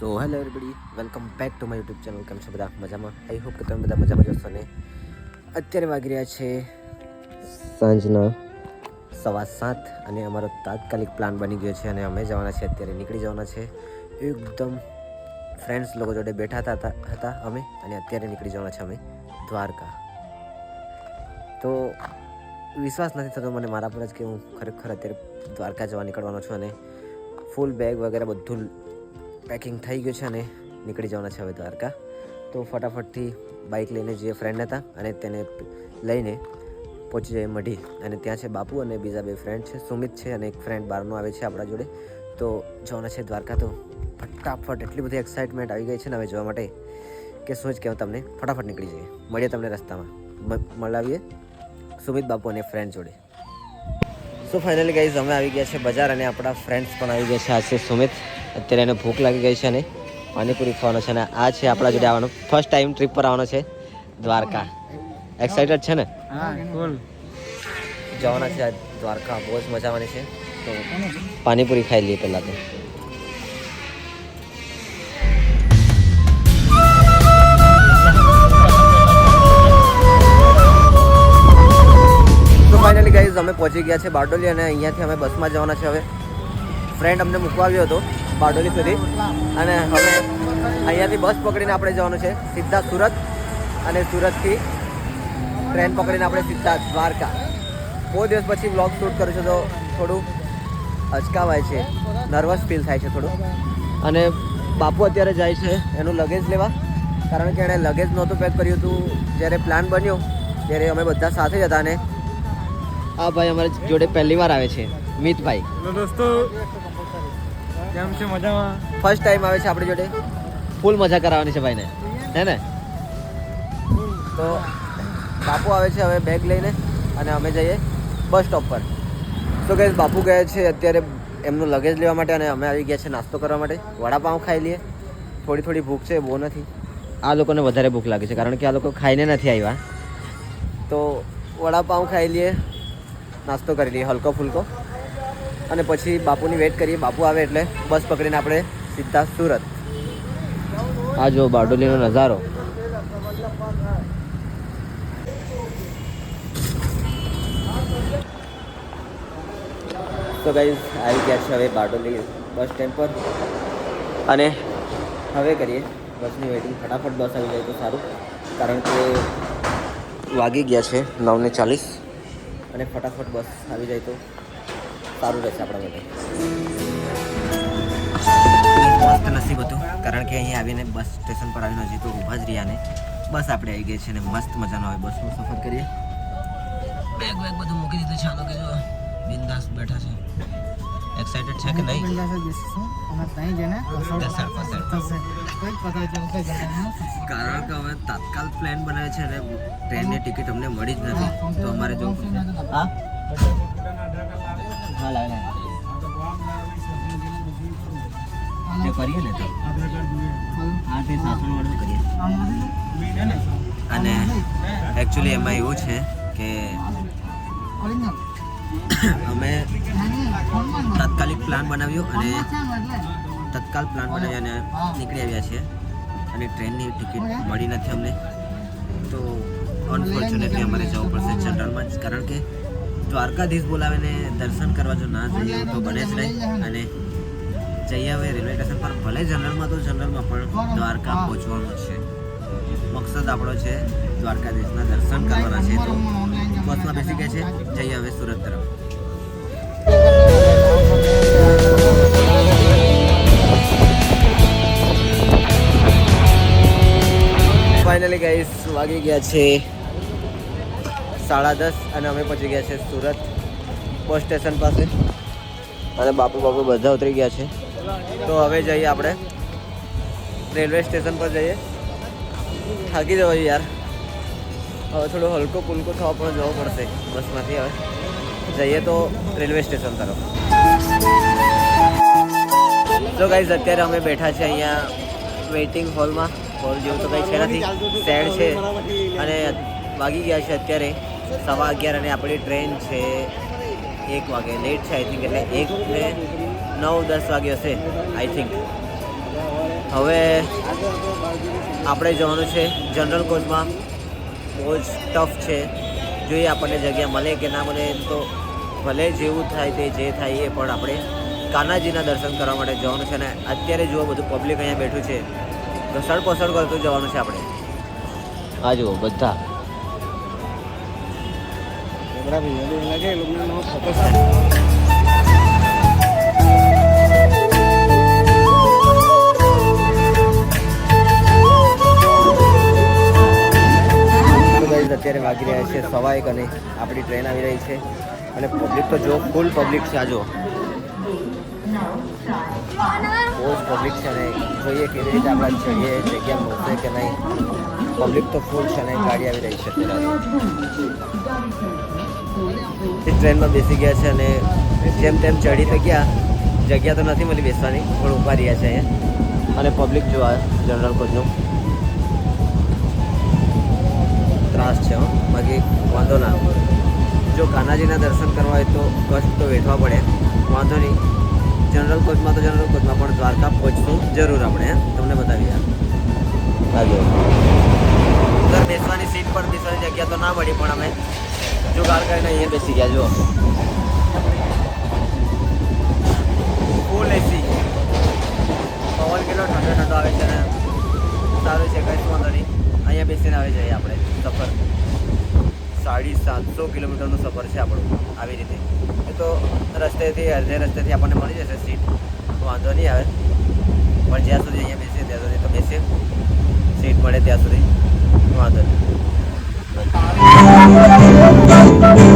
So hello everybody welcome back to my YouTube channel કેમ છો બધા? મજામાં? આઈ હોપ કે તમે બધા મજામાં જશો ને? અત્યારે વાગી રહ્યા છે સાંજના સવા સાત અને અમારો તાત્કાલિક પ્લાન બની ગયો છે અને અમે જવાના છે અત્યારે નીકળી જવાના છે. એકદમ ફ્રેન્ડ્સ લોકો જોડે બેઠા હતા હતા- અમે અને અત્યારે નીકળી જવાના છે અમે દ્વારકા. તો વિશ્વાસ નથી થતો મને મારા પર જ કે હું ખરેખર અત્યારે દ્વારકા જવા નીકળવાનો છું અને ફૂલ બેગ વગેરે બધું પેકિંગ થઈ ગયું છે અને નીકળી જવાના છે હવે દ્વારકા. તો ફટાફટથી બાઇક લઈને જે ફ્રેન્ડ હતા અને તેને લઈને પહોંચી જઈએ મઢી. અને ત્યાં છે બાપુ અને બીજા બે ફ્રેન્ડ છે. સુમિત છે અને એક ફ્રેન્ડ બહારનો આવે છે આપણા જોડે. તો જવાના છે દ્વારકા તો ફટાફટ એટલી બધી એક્સાઇટમેન્ટ આવી ગઈ છે ને હવે જોવા માટે કે શું જ કહેવાય તમને. ફટાફટ નીકળી જઈએ. મળીએ તમને રસ્તામાં. મળાવીએ સુમિત બાપુ અને ફ્રેન્ડ જોડે. સો ફાઇનલી ગાઈઝ અમે આવી ગયા છે બજાર અને આપણા ફ્રેન્ડ્સ પણ આવી ગયા છે, આ છે સુમિત. અત્યારે એને ભૂખ લાગી ગઈ છે ને પાણીપુરી ખાવાનો છે અને આ છે આપણા જોડે આવવાનો. ફર્સ્ટ ટાઈમ ટ્રીપ પર આવવાનો છે દ્વારકા. એક્સાઇટેડ છે ને? જવાના છે દ્વારકા બહુ જ મજા આવવાની છે. તો પાણીપુરી ખાઈ લઈએ પહેલાં તો. તો ફાઇનલી ગાઈઝ અમે પહોંચી ગયા છે બારડોલી અને અહીંયાથી અમે બસમાં જવાના છે હવે. ફ્રેન્ડ અમને મૂકવા આવ્યો હતો. બારડોલી સુધી. અને હવે અહીંયાથી બસ પકડીને આપણે જવાનું છે સીધા સુરત અને સુરતથી ટ્રેન પકડીને આપણે સીધા દ્વારકા. બહુ દિવસ પછી વ્લોગ શૂટ કરું છું તો થોડું અચકાવાય છે નર્વસ ફીલ થાય છે થોડું. અને બાપુ અત્યારે જાય છે એનું લગેજ લેવા. કારણ કે એણે લગેજ નહોતું પેક કર્યું હતું. જ્યારે પ્લાન બન્યો, ત્યારે અમે બધા સાથે જ હતા ને આ ભાઈ અમારી જોડે પહેલી વાર આવે છે, મિતભાઈ. દોસ્તો કેમ છે મજામાં? ફર્સ્ટ ટાઈમ આવે છે આપણી જોડે. ફૂલ મજા કરાવવાની છે ભાઈને. હે ને? તો બાપુ આવે છે હવે બેગ લઈને અને અમે જઈએ બસ સ્ટોપ પર. તો ગઈ બાપુ ગયા છે અત્યારે એમનું લગેજ લેવા માટે અને અમે આવી ગયા છે નાસ્તો કરવા માટે. વડાપાઉં ખાઈ લઈએ. થોડી થોડી ભૂખ છે, બહુ નથી. આ લોકોને વધારે ભૂખ લાગે છે કારણ કે આ લોકો ખાઈને નથી આવ્યા. તો વડાપાઉં ખાઈ લઈએ, નાસ્તો કરી લઈએ, હલકો ફુલકો. અને પછી બાપુની વેટ કરીએ. બાપુ આવે એટલે બસ પકડીને આપણે સીધા સુરત. આ જો બારડોલીનો નજારો. તો ગાઈઝ આવી ગયા છે હવે બારડોલી બસ સ્ટેન્ડ પર. અને હવે કરીએ બસની વેટિંગ ફટાફટ બસ આવી જાય તો સારું. કારણ કે વાગી ગયા છે નવને ચાલીસ. અને ફટાફટ બસ આવી જાય તો સારું રહેશે આપણા માટે. મસ્ત નસીબ હતું કારણ કે અહીંયા આવીને બસ સ્ટેશન પર આવીને હજી તો ઊભા જ રહ્યા ને. બસ આપણે આવી ગયા છે ને મસ્ત મજાનો આવે બસનો સફર કરીએ. બેગ બેગ બધું મૂકી દીધું છે આ લોકો જો બિંદાસ બેઠા છે. એક્સાઇટેડ છે કે નહીં. કારણ કે હવે તાત્કાલ પ્લાન બનાવે છે અને ટ્રેનની ટિકિટ અમને મળી જ નથી. તો અમારે જવું પડશે. હા? હા લાવે લાવે. કરીએ ને તો. હા તે સાસણ વાળું કરીએ. અને એકચ્યુઅલી એમાં એવું છે કે અમે તાત્કાલિક પ્લાન બનાવ્યો અને તત્કાલ પ્લાન બનાવી અને નીકળી આવ્યા છીએ. અને ટ્રેનની ટિકિટ મળી નથી અમને. તો અનફોર્ચ્યુનેટલી અમારે જવું પડશે જનરલમાં જ. કારણ કે દ્વારકાધીશ બોલાવીને દર્શન કરવા જો ના જઈએ તો બને જ નહીં. અને જઈએ હવે રેલવે સ્ટેશન પર. ભલે જનરલમાં તો જનરલમાં પણ દ્વારકા પહોંચવાનું છે. મકસદ આપણો છે દ્વારકાધીશના દર્શન કરવાના છે. તો બસમાં બેસી ગયા છે. જઈએ હવે સુરત તરફ. ફાઇનલી ગાઈસ વાગી ગયા છે સાડા દસ અને અમે પહોંચી ગયા છે સુરત બસ સ્ટેશન પાસે. અને બાપુ બાપુ બધા ઉતરી ગયા છે. તો હવે જઈએ આપણે રેલવે સ્ટેશન પર જઈએ. થાકી જવાય યાર. હવે થોડું હલકો પુલકો થવા પણ જવું પડશે બસમાંથી હવે. જઈએ તો રેલવે સ્ટેશન તરફ. તો ગાઈઝ અત્યારે અમે બેઠા છે અહીંયા વેઇટિંગ હોલમાં હોલ જેવું તો કંઈ છે નથી. સેડ છે. અને વાગી ગયા છે અત્યારે. સવા અગિયાર અને આપણી ટ્રેન છે એક વાગે. લેટ છે આઈ થિંક એટલે એક ને નવ દસ વાગે હશે આઈ થિંક હવે આપણે જવાનું છે જનરલ કોચમાં બહુ જ ટફ છે. જોઈએ આપણને જગ્યા મળે કે ના મળે તો ભલે જેવું થાય તે જે થાય એ પણ આપણે કાનાજીના દર્શન કરવા માટે જવાનું છે અને અત્યારે જુઓ બધું પબ્લિક અહીંયા બેઠું છે. ઘસડ પસડ કરતું જવાનું છે આપણે. આ જુઓ, બધા ભાઈ એવું લાગે એ લોકોનો ફોકસ થાય તો અત્યારે વાગી રહ્યા છે સવા એક અને આપણી ટ્રેન આવી રહી છે. અને પબ્લિક તો જો ફૂલ પબ્લિક છે આ બહુ જ પબ્લિક છે ને જોઈએ કેવી રીતે આપણા ચડીએ જગ્યા મળશે કે નહીં. પબ્લિક તો ફૂલ છે ને ગાડી આવી રહી છે. અત્યારે એ ટ્રેનમાં બેસી ગયા છે અને જેમ તેમ ચડી તો ગયા. જગ્યા તો નથી મળી બેસવાની પણ ઊભા રહ્યા છે અહીંયા. અને પબ્લિક જોવા જનરલ કોચનું. ત્રાસ છે બાકી વાંધો ના જો કાનાજીના દર્શન કરવા હોય તો કષ્ટ તો વેઠવા પડે. વાંધો નહીં. જનરલ કોચમાં તો જનરલ કોચમાં પણ દ્વારકા પહોંચશું જરૂર આપણે તમને બતાવીએ હાજો બેસવાની સીટ પર બેસવાની જગ્યા તો ના મળી પણ અમે. જુગાડ કરીને અહીંયા બેસી ગયા જો ફૂલ એસી પવન કેટલો ઠંડો ઠંડો આવે છે ને સારું છે કંઈ વાંધો નહીં અહીંયા બેસીને આવી જઈએ આપણે સફર સાડી સાતસો કિલોમીટરનું સફર છે આપણું આવી રીતે। એ તો રસ્તેથી અડધે રસ્તેથી આપણને મળી જશે સીટ, વાંધો નહીં આવે. પણ જ્યાં સુધી અહીંયા બેસીએ, ત્યાં સુધી તો બેસીએ. સીટ મળે ત્યાં સુધી, વાંધો નહીં. Thank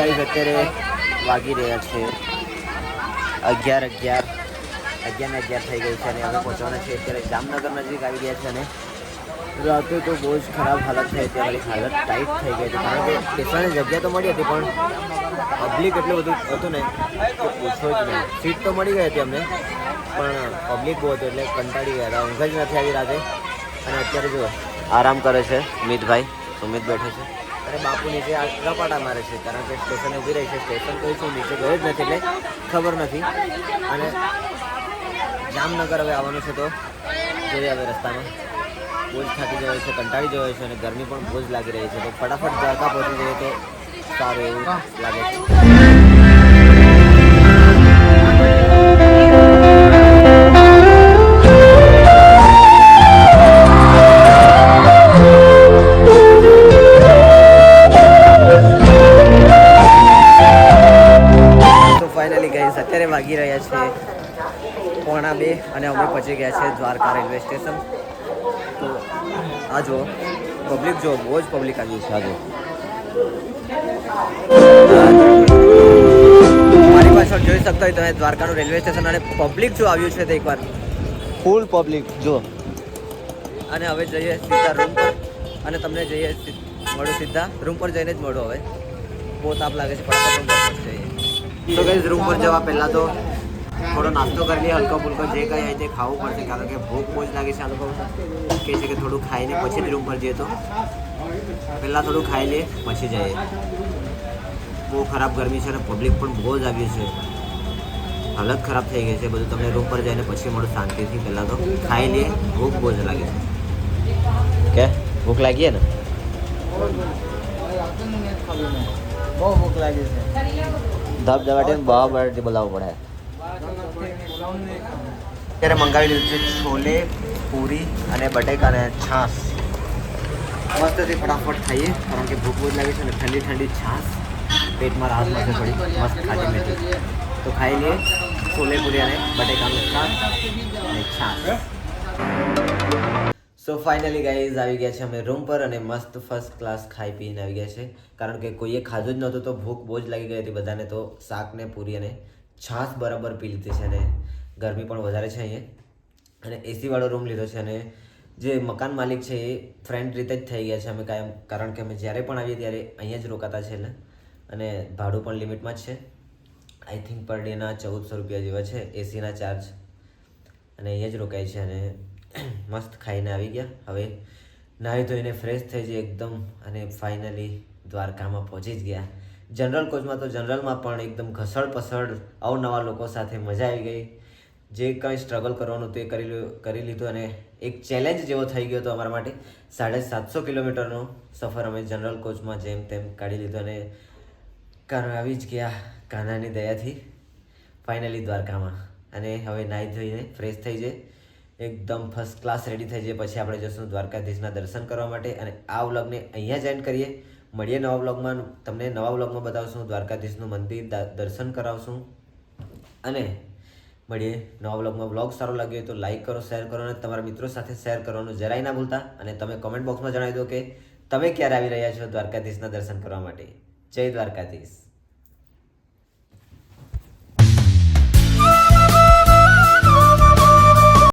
ગાઈઝ અત્યારે વાગી રહ્યા છે. અગિયાર અગિયાર. અગિયાર ને અગિયાર થઈ ગઈ છે અને અમે પહોંચવાના છીએ અત્યારે જામનગર નજીક આવી ગયા છે અને રાતે તો બહુ જ ખરાબ હાલત થઈ હતી. અમારી હાલત ટાઈટ થઈ ગઈ હતી. કારણ કે બેસવાની જગ્યા તો મળી હતી, પણ પબ્લિક એટલું બધું હતું ને તો પૂછો જ નહીં. સીટ તો મળી ગઈ હતી અમને, પણ પબ્લિક બહુ હતું એટલે કંટાળી ગયા હતા. ઊંઘ જ નથી આવી રાતે. અને અત્યારે જો આરામ કરે છે મિતભાઈ. સુમિત બેઠે છે. અને બાપુ નીચે રપાટા મારે છે, કારણ કે સ્ટેશન ઊભી રહી છે, સ્ટેશન કોઈ છે નીચે ગયો જ નથી, એટલે ખબર નથી. અને જામનગર હવે આવવાનું છે તો જોઈએ હવે રસ્તામાં. બહુ થાકી જવાય છે, કંટાળી જવાય છે અને ગરમી પણ બહુ જ લાગી રહી છે. તો ફટાફટ દ્વારકા પહોંચી જઈએ તો સારું એવું લાગે છે. ફાઇનલી ગઈ અત્યારે વાગી રહ્યા છે પોણા બે અને અમે પહોંચી ગયા છે દ્વારકા રેલવે સ્ટેશન. તો આ જો પબ્લિક જો બહુ જ પબ્લિક આવ્યું છે આજે મારી પાછળ જોઈ શકતા હોય તમે દ્વારકાનું રેલવે સ્ટેશન અને પબ્લિક જો આવ્યું છે તે એકવાર. ફૂલ પબ્લિક જો અને હવે જઈએ સીધા રૂમ પર અને તમને જઈએ મળું સીધા. રૂમ પર જઈને જ મળો હવે. બહુ તાપ લાગે છે ફટાફટ રૂમ પર જઈએ. તો કઈ રૂમ પર જવા પહેલાં તો થોડો નાસ્તો કરી લઈએ, હલકો ફુલકો જે કંઈ હોય તે ખાવું પડશે, કારણ કે ભૂખ બહુ જ લાગે છે આ લોકો. કહે છે કે થોડું ખાઈને પછી જ રૂમ પર જઈએ તો. પહેલાં થોડું ખાઈ લઈએ, પછી જઈએ. બહુ ખરાબ ગરમી છે અને પબ્લિક પણ બહુ જ આવ્યું છે. હાલત ખરાબ થઈ ગઈ છે. બધું તમને રૂમ પર જઈને પછી મળું શાંતિથી પહેલાં તો. ખાઈ લઈએ ભૂખ બહુ જ લાગે છે. કે? ભૂખ લાગી ને? બહુ ભૂખ લાગી છે. ધબ ધબાટીને બહુ બરાટી બોલાવવું પડે. અત્યારે મંગાવી લીધું છે છોલે, પૂરી અને બટેકા અને છાશ. મસ્તથી ફટાફટ ખાઈએ, કારણ કે ભૂખ બહુ લાગે છે અને ઠંડી ઠંડી છાશ પેટમાં રાહત મળશે થોડી. મસ્ત ખાધી મીઠી તો ખાઈ લઈએ છોલે, પૂરી અને બટેકાનું છાસ અને છાશ. સો ફાઇનલી ગાઈઝ આવી ગયા છે અમે રૂમ પર અને મસ્ત ફર્સ્ટ ક્લાસ ખાઈ પીને આવી ગયા છે. કારણ કે કોઈએ ખાધું જ નહોતું તો ભૂખ બહુ જ લાગી ગઈ હતી બધાને તો શાક ને પૂરી અને છાશ બરાબર પી લીધી છે અને ગરમી પણ વધારે છે અહીંયા. અને એસીવાળો રૂમ લીધો છે અને જે મકાન માલિક છે એ ફ્રેન્ડ રીતે જ થઈ ગયા છે અમે કાયમ. કારણ કે અમે જ્યારે પણ આવીએ ત્યારે અહીંયા જ રોકાતા છે એટલે. અને ભાડું પણ લિમિટમાં જ છે. આઈ થિંક પર ડેના ચૌદસો રૂપિયા જેવા છે એસીના ચાર્જ અને અહીંયા જ રોકાય છે અને મસ્ત ખાઈને આવી ગયા. હવે નાહી ધોઈને ફ્રેશ થઈ જઈએ એકદમ અને ફાઇનલી દ્વારકામાં પહોંચી જ ગયા. જનરલ કોચમાં તો જનરલમાં પણ એકદમ ઘસડ પસડ અવનવા લોકો સાથે મજા આવી ગઈ. જે કંઈ સ્ટ્રગલ કરવાનું તે કરી લ્યો- કરી લીધું અને એક ચેલેન્જ જેવો થઈ ગયો હતો અમારા માટે. સાડા સાતસો કિલોમીટરનો સફર અમે જનરલ કોચમાં જેમ તેમ કાઢી લીધો અને કારણ આવી જ ગયા કાનાની દયાથી. ફાઇનલી દ્વારકામાં. અને હવે નાહી ધોઈને ફ્રેશ થઈ જાય એકદમ ફર્સ્ટ ક્લાસ રેડી થઈ જાય પછી આપણે જશું દ્વારકાધીશના દર્શન કરવા માટે અને આ વ્લોગને અહીંયા જ એન્ડ કરીએ. મળીએ નવા વ્લોગમાં. તમને નવા વ્લોગમાં બતાવશું. દ્વારકાધીશનું મંદિર દર્શન કરાવશું. અને મળીએ નવા વ્લોગમાં. વ્લોગ સારો લાગ્યો તો લાઇક કરો શેર કરો અને તમારા મિત્રો સાથે શેર કરવાનું જરાય ના ભૂલતા. અને તમે કોમેન્ટ બોક્સમાં જણાવી દો કે તમે ક્યારે આવી રહ્યા છો દ્વારકાધીશના દર્શન કરવા માટે. જય દ્વારકાધીશ.